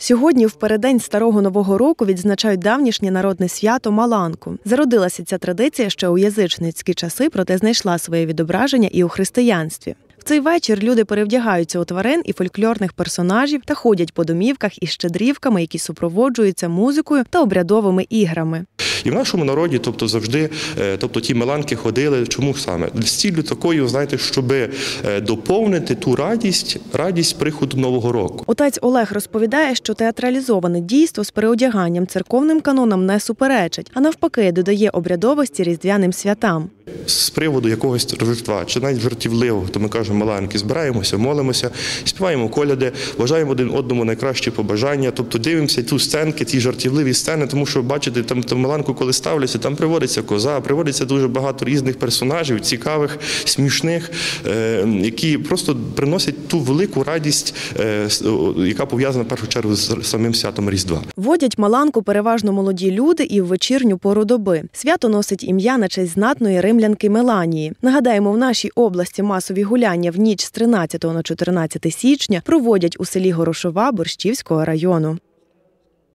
Сьогодні, в передень старого нового року, відзначають давнішнє народне свято Маланку. Зародилася ця традиція ще у язичницькі часи, проте знайшла своє відображення і у християнстві. В цей вечір люди перевдягаються у тварин і фольклорних персонажів та ходять по домівках із щедрівками, які супроводжуються музикою та обрядовими іграми. І в нашому народі, тобто завжди, е, тобто ті меланки ходили. Чому саме з ціллю такою, знаєте, щоб доповнити ту радість, радість приходу нового року. Отець Олег розповідає, що театралізоване дійство з переодяганням церковним канонам не суперечить, а навпаки, додає обрядовості різдвяним святам. З приводу якогось рождества, чи навіть жартівливого, то ми кажемо маленькі, збираємося, молимося, співаємо коляди, вважаємо один одному найкращі побажання. Тобто дивимося ту сценки, ті жартівливі сцени, тому що бачите, там там маланку, коли ставляться, там приводиться коза, приводиться дуже багато різних персонажів, цікавих, смішних, е, які просто приносять ту велику радість, е, яка пов'язана в першу чергу з самим святом Різдва. Водять маланку переважно молоді люди і в вечірню пору доби. Свято носить ім'я на честь знатної римлянки Меланії. Нагадаємо, в нашій області масові гуляння в ніч з 13 на 14 січня проводять у селі Горошова Борщівського району.